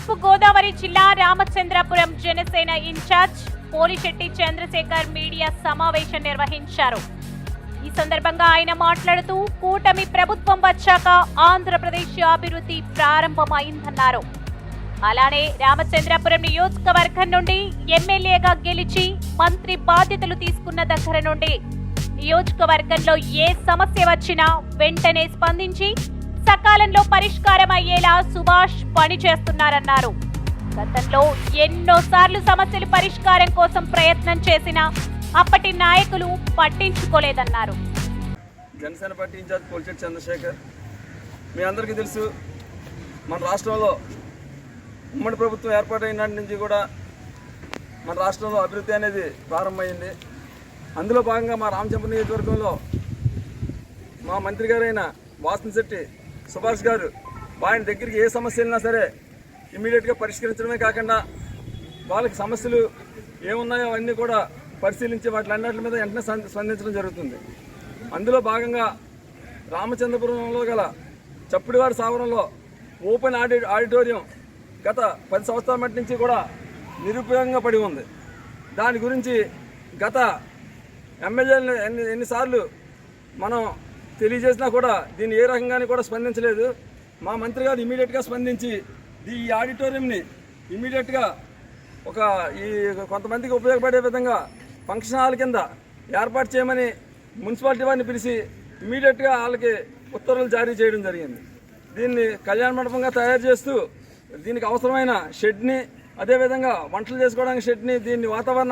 తూర్పు గోదావరి జిల్లా Ramachandrapuram Janasena in charge Polisetti Chandrasekhar media సమావేశం నిర్వహించారు. ఈ సందర్భంగా ఆయన మాట్లాడుతూ కూటమి ప్రభుత్వం వచ్చాక ఆంధ్రప్రదేశ్ అభివృద్ధి ప్రారంభమైందన్నారు. అలానే రామచంద్రపురం నియోజకవర్గం నుండి ఎమ్మెల్యేగా గెలిచి మంత్రి బాధ్యతలు తీసుకున్న దగ్గర నుండి నియోజకవర్గంలో ఏ సమస్య వచ్చినా వెంటనే స్పందించి సకాలంలో పరిష్కారం అయ్యేలా సుభాష్ పనిచేస్తున్నారన్నారు. గతంలో ఎన్నోసార్లు సమస్యలు పరిష్కారం కోసం ప్రయత్నం చేసినా అప్పటి నాయకులు పట్టించుకోలేదన్నారు. Janasena party in charge Polisetti Chandrasekhar మీ అందరికీ తెలుసు మన రాష్ట్రంలో ఉమ్మడి ప్రభుత్వం ఏర్పాటైన నుంచి కూడా మన రాష్ట్రంలో అభివృద్ధి అనేది ప్రారంభమైంది. అందులో భాగంగా మా రామచంద్ర నియోజకవర్గంలో మా మంత్రి గారైన వాసనశెట్టి సుభాష్ గారు ఆయన దగ్గరికి ఏ సమస్య వెళ్ళినా సరే ఇమీడియట్గా పరిష్కరించడమే కాకుండా వాళ్ళకి సమస్యలు ఏమున్నాయో అవన్నీ కూడా పరిశీలించి వాటి అన్నిటి మీద వెంటనే స్పందించడం జరుగుతుంది. అందులో భాగంగా రామచంద్రపురంలో గల చప్పుడివారి సావరంలో ఓపెన్ ఆడి ఆడిటోరియం గత పది సంవత్సరాల మట్టి నుంచి కూడా నిరుపయోగంగా పడి ఉంది. దాని గురించి గత ఎమ్మెల్యేలు ఎన్ని ఎన్నిసార్లు మనం తెలియజేసినా కూడా దీన్ని ఏ రకంగానే కూడా స్పందించలేదు. మా మంత్రి గారు ఇమీడియట్గా స్పందించి ఈ ఆడిటోరియంని ఇమీడియట్గా ఒక ఈ కొంతమందికి ఉపయోగపడే విధంగా ఫంక్షన్ హాల్ కింద ఏర్పాటు చేయమని మున్సిపాలిటీ వారిని పిలిచి ఇమీడియట్గా వాళ్ళకి ఉత్తర్వులు జారీ చేయడం జరిగింది. దీన్ని కళ్యాణ మండపంగా తయారు చేస్తూ దీనికి అవసరమైన షెడ్ని అదేవిధంగా వంటలు చేసుకోవడానికి షెడ్ని దీన్ని వాతావరణ